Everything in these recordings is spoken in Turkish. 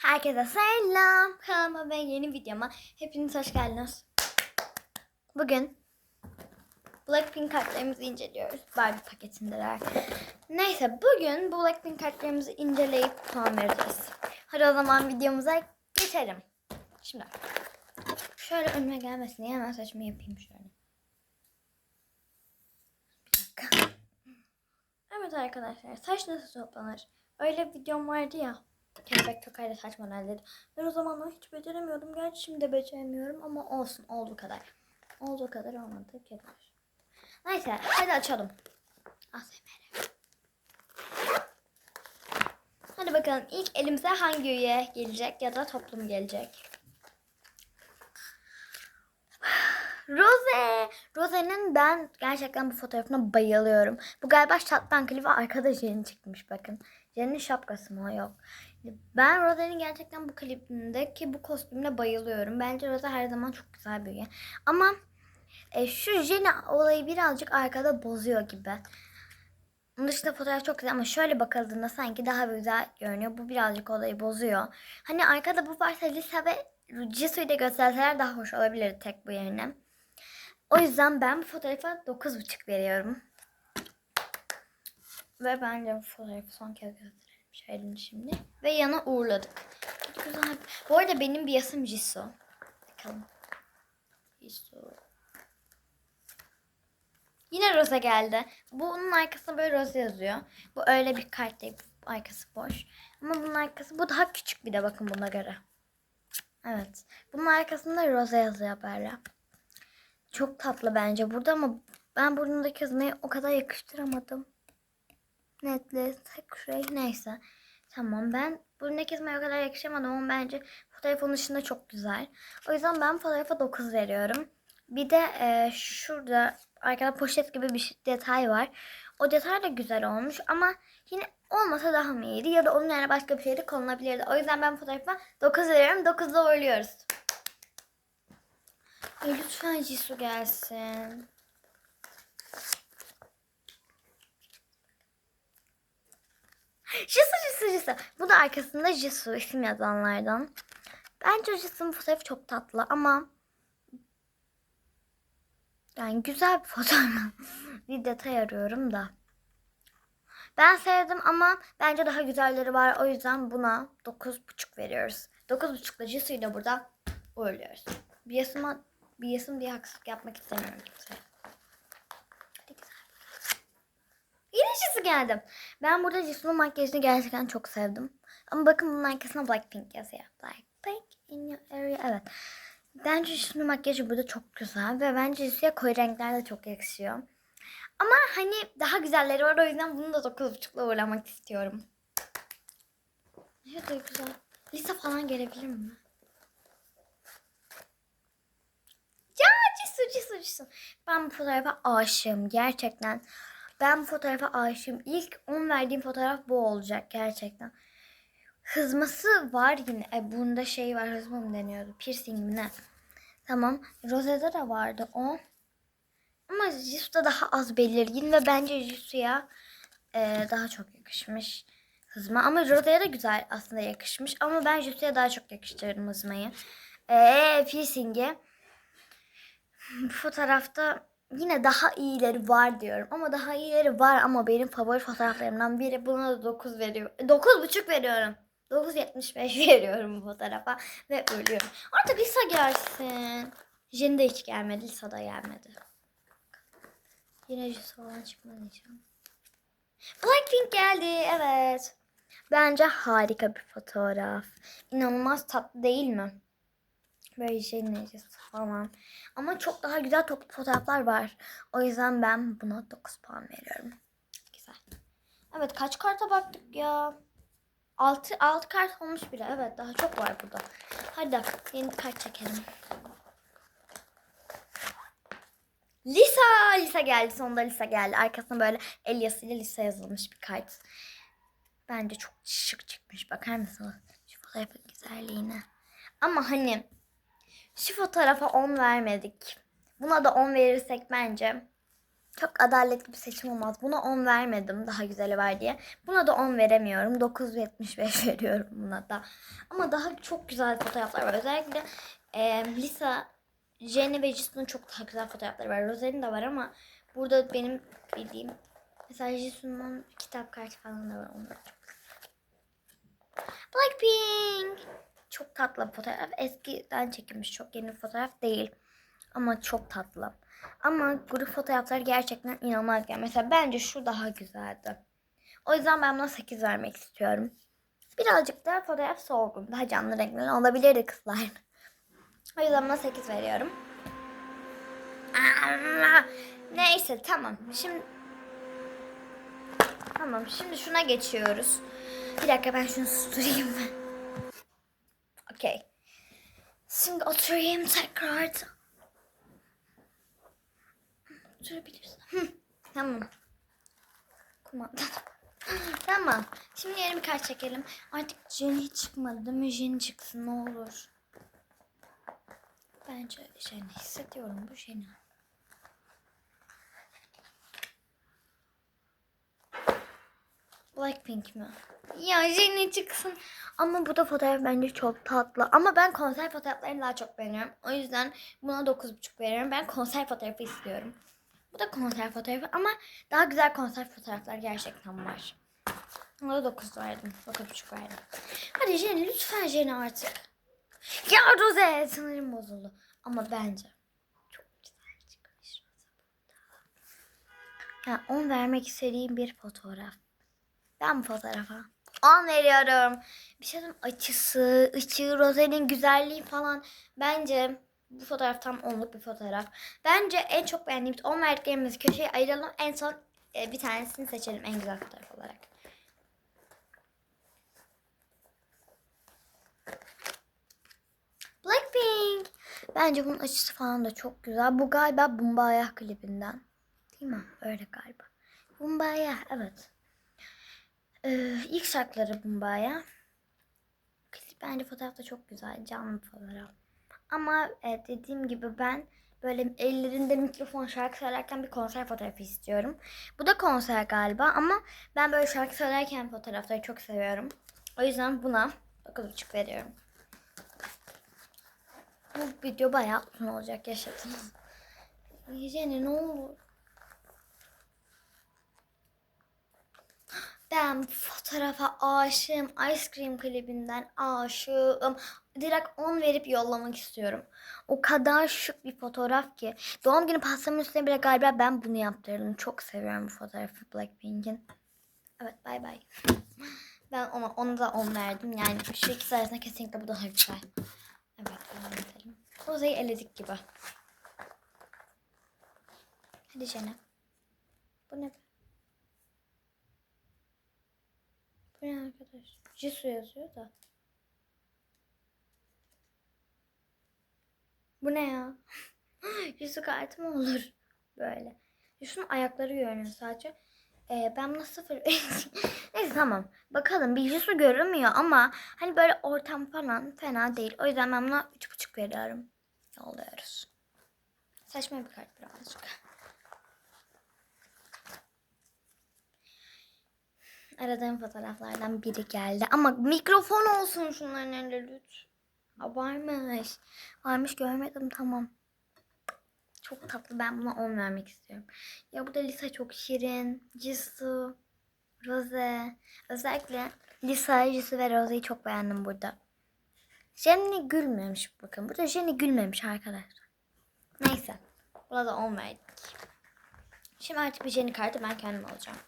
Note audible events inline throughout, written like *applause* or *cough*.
Herkese selam. Kanalıma ve yeni videoma hepiniz hoş geldiniz. Bugün Blackpink kartlarımızı inceliyoruz. Barbie paketindeler. Neyse bugün Blackpink kartlarımızı inceleyip puan vereceğiz. Hadi o zaman videomuza geçelim. Şimdi şöyle önüme gelmesin diye hemen saçımı yapayım şöyle. Bir dakika. Evet arkadaşlar saç nasıl toplanır? Öyle bir videom vardı ya. Kelebek tokayla saç modelleri. Ben o zamanlar hiç beceremiyordum. Gerçi şimdi de beceremiyorum ama olsun olduğu kadar. Olduğu kadar olmadı kadar. Neyse hadi açalım. ASMR. Hadi bakalım ilk elimize hangi üye gelecek ya da toplum gelecek. Rose. Rose'nin ben gerçekten bu fotoğrafına bayılıyorum. Bu galiba Şatban klibi arkada Jenny çıkmış bakın. Jenny'nin şapkası mı? Yok. Ben Rose'nin gerçekten bu klibindeki bu kostümüne bayılıyorum. Bence Rose her zaman çok güzel bir üye. Ama e, şu Jenny olayı birazcık arkada bozuyor gibi. Onun dışında fotoğraf çok güzel ama şöyle bakıldığında sanki daha güzel görünüyor. Bu birazcık olayı bozuyor. Hani arkada bu varsa Lisa ve Jisoo'yu da gösterseler daha hoş olabilir tek bu yerine. O yüzden ben bu fotoğrafa 9.5 veriyorum. Ve bence bu fotoğrafı son kez gösterelim. Şöyle şimdi. Ve yana uğurladık. Bu arada benim bir yasım Jisoo. Bakalım. Jisoo. Yine Rosa geldi. Bunun arkasında böyle Rosa yazıyor. Bu öyle bir kart değil. Arkası boş. Ama bunun arkası bu daha küçük bir de bakın buna göre. Evet. Bunun arkasında Rosa yazıyor böyle. Çok tatlı bence burada ama ben burnundaki yazmayı o kadar yakıştıramadım. Tek şey neyse. Tamam ben burnundaki yazmayı o kadar yakıştıramadım ama bence fotoğrafın dışında çok güzel. O yüzden ben fotoğrafa 9 veriyorum. Bir de e, şurada arkada poşet gibi bir detay var. O detay da güzel olmuş ama yine olmasa daha mı iyiydi ya da onun yerine başka bir şey de konulabilirdi. O yüzden ben fotoğrafa 9 veriyorum. 9'da uğurluyoruz. Ay lütfen Jisoo gelsin. Jisoo Jisoo Jisoo. Bu da arkasında Jisoo isim yazanlardan. Bence Jisoo'nun fotoğrafı çok tatlı ama yani güzel bir fotoğraf. *laughs* bir detay arıyorum da. Ben sevdim ama bence daha güzelleri var. O yüzden buna 9.5 veriyoruz. 9.5'la Jisoo'yu da burada uğurluyoruz. Bir yasıma bir yasım diye haksızlık yapmak istemiyorum kimseye. Hadi güzel. Jisoo geldim. Ben burada Jisoo'nun makyajını gerçekten çok sevdim. Ama bakın bunun arkasına Blackpink yazıyor. Blackpink in your area. Evet. Bence Jisoo'nun makyajı burada çok güzel. Ve bence Jisoo'ya koyu renkler de çok yakışıyor. Ama hani daha güzelleri var. O yüzden bunu da 9.5'la uğurlamak istiyorum. Ne kadar güzel. Lisa falan gelebilir mi? Ya Jisoo Jisoo Jisoo. Ben bu fotoğrafa aşığım gerçekten. Ben bu fotoğrafa aşığım. İlk 10 verdiğim fotoğraf bu olacak gerçekten. Hızması var yine. E, bunda şey var hızma mı deniyordu? Piercing mi ne? Tamam. Rose'de de vardı o. Ama Jisoo'da daha az belirgin ve bence Jisoo'ya e, daha çok yakışmış hızma. Ama Rose'ye de güzel aslında yakışmış. Ama ben Jisoo'ya daha çok yakıştırdım hızmayı. E, piercing'i. Bu fotoğrafta yine daha iyileri var diyorum. Ama daha iyileri var ama benim favori fotoğraflarımdan biri. Buna da 9 veriyorum. 9,5 veriyorum. 9.75 *laughs* veriyorum bu fotoğrafa ve ölüyorum. Artık Lisa gelsin. Jen de hiç gelmedi. Lisa da gelmedi. Yine Lisa falan çıkmayacağım. Blackpink geldi. Evet. Bence harika bir fotoğraf. İnanılmaz tatlı değil mi? Böyle şey necesi falan. Ama çok daha güzel toplu fotoğraflar var. O yüzden ben buna 9 puan veriyorum. Güzel. Evet kaç karta baktık ya? 6 6 kart olmuş bile. Evet daha çok var burada. Hadi yeni kart çekelim. Lisa! Lisa geldi. Sonunda Lisa geldi. Arkasına böyle el yazısıyla Lisa yazılmış bir kart. Bence çok şık çıkmış. Bakar mısınız? Şu fotoğrafın güzelliğine. Ama hani şu fotoğrafa 10 vermedik. Buna da 10 verirsek bence Çok adaletli bir seçim olmaz. Buna 10 vermedim daha güzeli var diye. Buna da 10 veremiyorum. 9.75 *laughs* veriyorum buna da. Ama daha çok güzel fotoğraflar var. Özellikle e, Lisa, Jenny ve Jisoo'nun çok daha güzel fotoğrafları var. Roselle'nin de var ama burada benim bildiğim mesela Jisoo'nun kitap kartı falan da var. Onlar çok Blackpink. Çok tatlı bir fotoğraf. Eskiden çekilmiş çok yeni bir fotoğraf değil. Ama çok tatlı. Ama grup fotoğrafları gerçekten inanılmaz güzel. Mesela bence şu daha güzeldi. O yüzden ben buna 8 vermek istiyorum. Birazcık da fotoğraf solgun. Daha canlı renkler olabilirdi kızlar. *laughs* O yüzden buna 8 veriyorum. Allah! Neyse tamam. Şimdi Tamam şimdi şuna geçiyoruz. Bir dakika ben şunu susturayım. *laughs* Okey. Şimdi oturayım tekrar. Oturabilirsin. Hı, tamam. Kumanda. *laughs* tamam. Şimdi bir kart çekelim. Artık Jenny çıkmadı değil çıksın ne olur. Bence Jenny hissediyorum bu Jenny. Blackpink mi? Ya Jenny çıksın. Ama bu da fotoğraf bence çok tatlı. Ama ben konser fotoğraflarını daha çok beğeniyorum. O yüzden buna 9.5 veriyorum. Ben konser fotoğrafı istiyorum. Bu da konser fotoğrafı ama daha güzel konser fotoğraflar gerçekten var. Ona da 9 verdim. 9.5 verdim. Hadi Jenny lütfen Jenny artık. Ya Rose sınırım bozuldu. Ama bence çok güzel çıkmış. Ya 10 vermek istediğim bir fotoğraf. Ben bu fotoğrafa 10 veriyorum. Bir şey diyeyim, açısı, ışığı, Rose'nin güzelliği falan. Bence bu fotoğraf tam onluk bir fotoğraf. Bence en çok beğendiğim 10 verdiklerimizi köşeye ayıralım. En son e, bir tanesini seçelim en güzel fotoğraf olarak. Blackpink. Bence bunun açısı falan da çok güzel. Bu galiba Bumbaya klibinden. Değil mi? Öyle galiba. Bumbaya evet. Ee, ilk şarkıları Bumbaya. Klip bence fotoğraf da çok güzel. Canlı fotoğraf. Ama e, dediğim gibi ben böyle ellerinde mikrofon şarkı söylerken bir konser fotoğrafı istiyorum. Bu da konser galiba ama ben böyle şarkı söylerken fotoğrafları çok seviyorum. O yüzden buna 9.5 veriyorum. Bu video bayağı uzun olacak yaşadınız. Jenny ne olur. Ben fotoğrafa aşığım. Ice Cream klibinden aşığım. Direkt 10 verip yollamak istiyorum. O kadar şık bir fotoğraf ki. Doğum günü pastamın üstüne bile galiba ben bunu yaptırdım. Çok seviyorum bu fotoğrafı Blackpink'in. Evet bay bay. Ben ona, ona da 10 verdim. Yani şu ikisi arasında kesinlikle bu daha güzel. Evet. Rose'yi eledik gibi. Hadi Jenny. Bu ne be? Bu ne arkadaş? Jisoo yazıyor da. Bu ne ya? *laughs* Jisoo kartı mı olur? *laughs* Böyle. Jisoo'nun ayakları görünüyor sadece. Ee, ben buna sıfır *laughs* Neyse tamam. Bakalım bir Jisoo görünmüyor ama hani böyle ortam falan fena değil. O yüzden ben buna üç buçuk veriyorum. Yolluyoruz. Saçma bir kart birazcık. Aradığım fotoğraflardan biri geldi. Ama mikrofon olsun şunların elinde lütfen. Ha, varmış. Varmış görmedim tamam. Çok tatlı. Ben buna 10 vermek istiyorum. Ya bu da Lisa çok şirin. Jisoo, Rose. Özellikle Lisa, Jisoo ve Rose'yi çok beğendim burada. Jenny gülmemiş bakın. Burada Jenny gülmemiş arkadaşlar. Neyse. Buna da 10 verdik. Şimdi artık bir Jenny kartı ben kendim alacağım.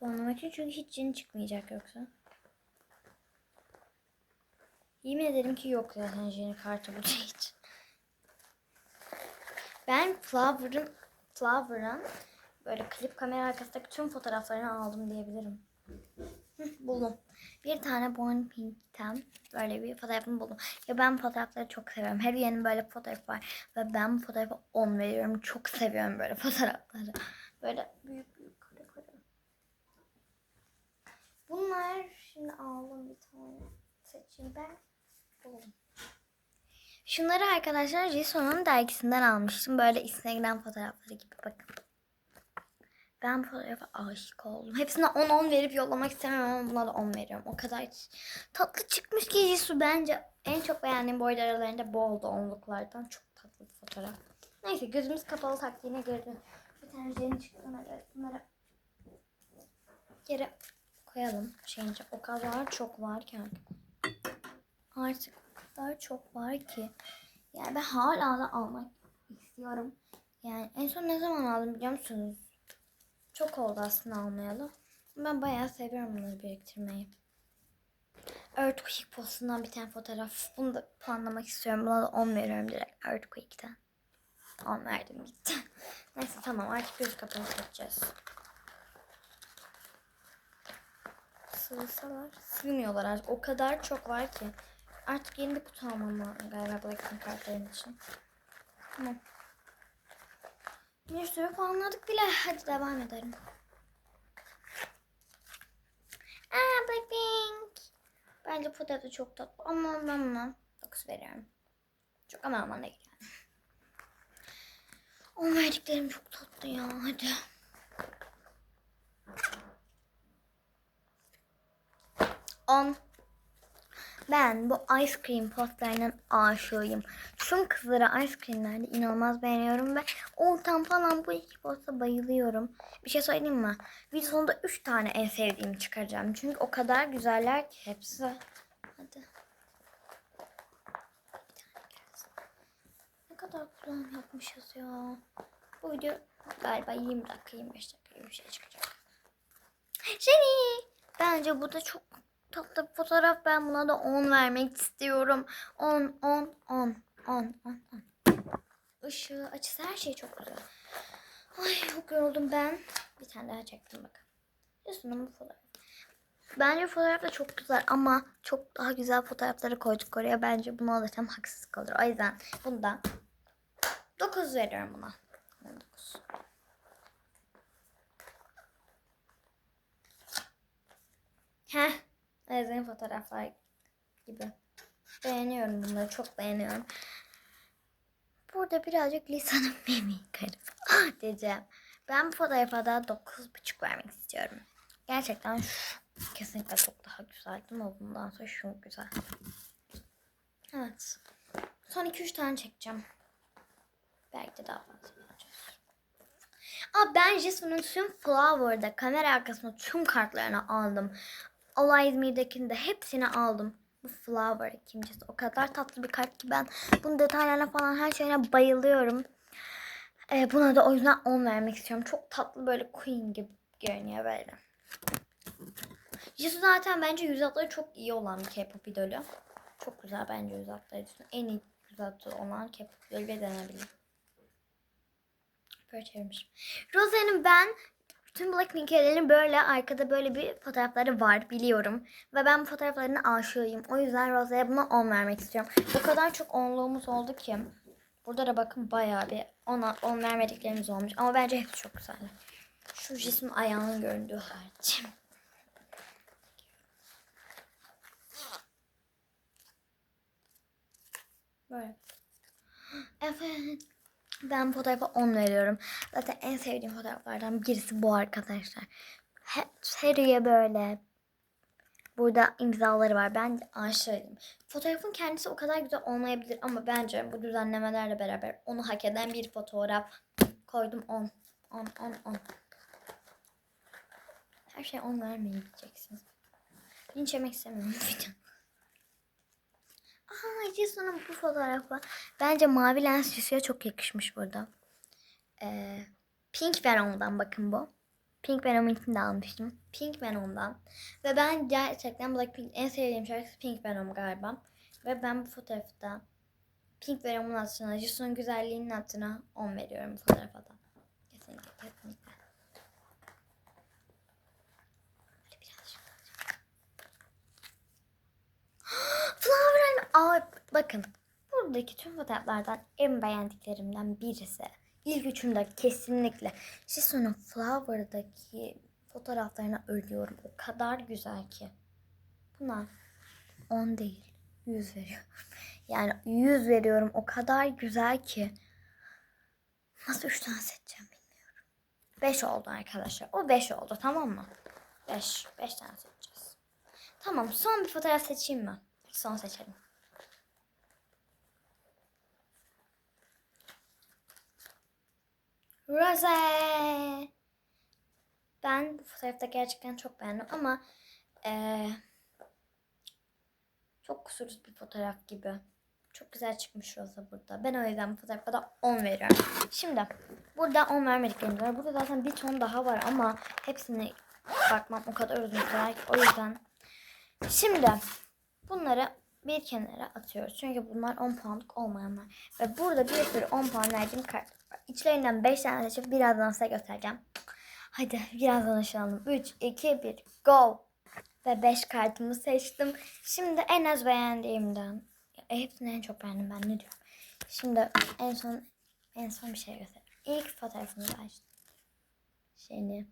Puanlamak için çünkü hiç Jenny çıkmayacak yoksa. Yemin ederim ki yok zaten Jenny kartı bu hiç. Ben Flower'ın Flower'ın böyle klip kamera arkasındaki tüm fotoğraflarını aldım diyebilirim. Hı, buldum. Bir tane Born Pink'ten böyle bir fotoğrafını buldum. Ya ben fotoğrafları çok seviyorum. Her yerin böyle bir fotoğrafı var. Ve ben bu fotoğrafa 10 veriyorum. Çok seviyorum böyle fotoğrafları. Böyle büyük Bunlar şimdi aldım bir tane. Seçeyim ben. Buldum. Şunları arkadaşlar Jisoo'nun dergisinden almıştım. Böyle Instagram fotoğrafları gibi bakın. Ben bu fotoğrafa aşık oldum. Hepsine 10-10 verip yollamak istemiyorum ama buna da 10 veriyorum. O kadar tatlı çıkmış ki Jisoo bence. En çok beğendiğim arada aralarında bu oldu onluklardan. Çok tatlı bir fotoğraf. Neyse gözümüz kapalı taktiğine göre bir tane yeni çıktı. Bunları, bunları geri koyalım. Şeyince o kadar çok var ki artık o kadar çok var ki. Yani ben hala da almak istiyorum. Yani en son ne zaman aldım biliyor musunuz? Çok oldu aslında almayalı. Ben bayağı seviyorum bunları biriktirmeyi. Earthquake postundan bir tane fotoğraf. Bunu da puanlamak istiyorum. Buna da 10 veriyorum direkt Earthquake'den. 10 verdim gitti. *laughs* Neyse tamam artık göz kapalı seçeceğiz. Sığsalar. Sığmıyorlar artık. O kadar çok var ki. Artık yeni bir kutu almam lazım galiba Blackpink kartlarım için. Tamam. Bir sürü puanladık bile. Hadi devam edelim. Aa Blackpink. Bence bu da çok tatlı. Ama ben buna 9 veriyorum. Çok ama aman değil yani. O verdiklerim çok tatlı ya. Hadi. On. Ben bu ice cream postlarının aşığıyım. Tüm kızları ice creamlerde inanılmaz beğeniyorum ve ortam falan bu iki posta bayılıyorum. Bir şey söyleyeyim mi? Video sonunda 3 tane en sevdiğimi çıkaracağım. Çünkü o kadar güzeller ki hepsi. Hadi. Ne kadar güzel yapmışız ya. Bu video galiba 20 dakika 25 dakika bir şey çıkacak. Jenny! Bence bu da çok tatlı bir fotoğraf. Ben buna da 10 vermek istiyorum. 10, 10, 10, 10, 10, 10. Işığı, açısı her şey çok güzel. Ay çok yoruldum ben. Bir tane daha çektim bakın. Üstüne bu fotoğraf. Bence fotoğraf da çok güzel ama çok daha güzel fotoğrafları koyduk oraya. Bence bunu alırsam haksızlık olur. O yüzden bundan 9 veriyorum buna. 9. Heh. Ezgi'nin fotoğraflar gibi. Beğeniyorum bunları. Çok beğeniyorum. Burada birazcık Lisa'nın *laughs* mimi garip diyeceğim. Ben bu fotoğrafa da 9.5 vermek istiyorum. Gerçekten şu kesinlikle çok daha güzel değil mi? Bundan sonra şu güzel. Evet. Son 2-3 tane çekeceğim. Belki de daha fazla yapacağız. Aa, ben Jisoo'nun tüm Flower'da kamera arkasında tüm kartlarını aldım. Olay İzmir'dekini de hepsini aldım. Bu Flower ikincisi. O kadar tatlı bir kart ki ben bunun detaylarına falan her şeyine bayılıyorum. Ee, buna da o yüzden 10 vermek istiyorum. Çok tatlı böyle Queen gibi görünüyor böyle. Jisoo zaten bence yüz hatları çok iyi olan bir K-pop idolü. Çok güzel bence yüz hatları. En iyi yüz hatları olan K-pop idolü denebilir. Böyle çevirmişim. Rose'nin ben Tüm Blackpink'lerin böyle arkada böyle bir fotoğrafları var biliyorum. Ve ben bu fotoğraflarına aşığıyım. O yüzden Rose'ye buna 10 vermek istiyorum. O kadar çok onluğumuz oldu ki. Burada da bakın bayağı bir 10, 10 vermediklerimiz olmuş. Ama bence hepsi çok güzel. Şu cismin ayağının göründüğü hariç. Böyle. *gasps* Evet. Ben fotoğrafa 10 veriyorum. Zaten en sevdiğim fotoğraflardan birisi bu arkadaşlar. Harry'e böyle burada imzaları var. Ben aşığım. Fotoğrafın kendisi o kadar güzel olmayabilir ama bence bu düzenlemelerle beraber onu hak eden bir fotoğraf koydum 10. 10, 10, 10. Her şey 10 vermeyin diyeceksiniz. Linç yemek istemiyorum. *laughs* Aa Jason'un bu fotoğrafı. Bence mavi lens Jisoo'ya çok yakışmış burada. Ee, Pink Venom'dan bakın bu. Pink Venom'unkini de almıştım. Pink Venom'dan. Ve ben gerçekten Blackpink en sevdiğim şarkısı Pink Venom galiba. Ve ben bu fotoğrafta Pink Venom'un hatırına, Jisoo'nun güzelliğinin hatırına 10 veriyorum bu fotoğrafa da. Kesinlikle, kesinlikle. Böyle birazcık daha. Flower Aa, bakın. Buradaki tüm fotoğraflardan en beğendiklerimden birisi. İlk üçümde kesinlikle. Jisoo'nun Flower'daki fotoğraflarına ölüyorum. O kadar güzel ki. Buna 10 değil 100 veriyorum. *laughs* Yani 100 veriyorum. O kadar güzel ki. Nasıl 3 tane seçeceğim bilmiyorum. 5 oldu arkadaşlar. O 5 oldu tamam mı? 5. 5 tane seçeceğiz. Tamam son bir fotoğraf seçeyim mi? Son seçelim. Rose. Ben bu fotoğrafta gerçekten çok beğendim ama eee, çok kusursuz bir fotoğraf gibi. Çok güzel çıkmış Rosa burada. Ben o yüzden bu fotoğrafa da 10 veriyorum. Şimdi burada 10 vermediklerimiz var. Burada zaten bir ton daha var ama hepsine bakmam o kadar uzun sürer ki. O yüzden şimdi bunları bir kenara atıyoruz. Çünkü bunlar 10 puanlık olmayanlar. Ve burada bir sürü 10 puan verdiğim kart. İçlerinden 5 tane seçip birazdan size göstereceğim. Hadi birazdan açalım. 3, 2, 1, go! Ve 5 kartımı seçtim. Şimdi en az beğendiğimden. E, hepsini en çok beğendim ben ne diyorum. Şimdi en son en son bir şey göstereyim. İlk fotoğrafını açtım. Jenny.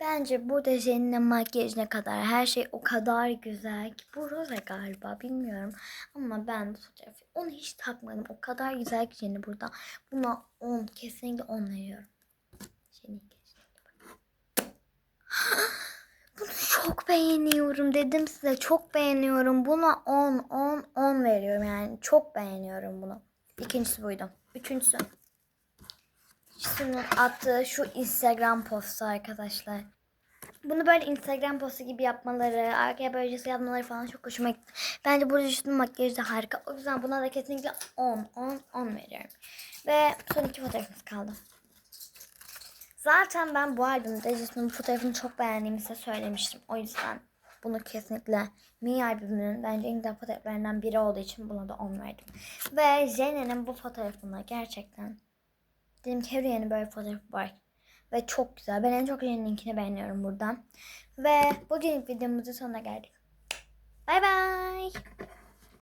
Bence burada Jenny'nin makyajına kadar her şey o kadar güzel ki. Bu Rose galiba bilmiyorum. Ama ben bu fotoğrafı onu hiç takmadım. O kadar güzel ki Jenny burada. Buna 10 kesinlikle 10 veriyorum. Jenny *gasps* bunu çok beğeniyorum dedim size çok beğeniyorum. Buna 10 10 10 veriyorum yani çok beğeniyorum bunu. İkincisi buydu. Üçüncüsü. Şunun attığı şu Instagram postu arkadaşlar. Bunu böyle Instagram postu gibi yapmaları, arkaya böyle resim yapmaları falan çok hoşuma gitti. Bence burada Justin'in makyajı da harika. O yüzden buna da kesinlikle 10, 10, 10 veriyorum. Ve son iki fotoğrafımız kaldı. Zaten ben bu albümde Justin'in fotoğrafını çok beğendiğimi size söylemiştim. O yüzden bunu kesinlikle Mi albümünün bence en güzel fotoğraflarından biri olduğu için buna da 10 verdim. Ve Jenne'nin bu fotoğrafına gerçekten dedim ki her yeni böyle fotoğrafı var. Ve çok güzel. Ben en çok Jenne'ninkini beğeniyorum buradan. Ve bugün videomuzun sonuna geldik. Bay bay.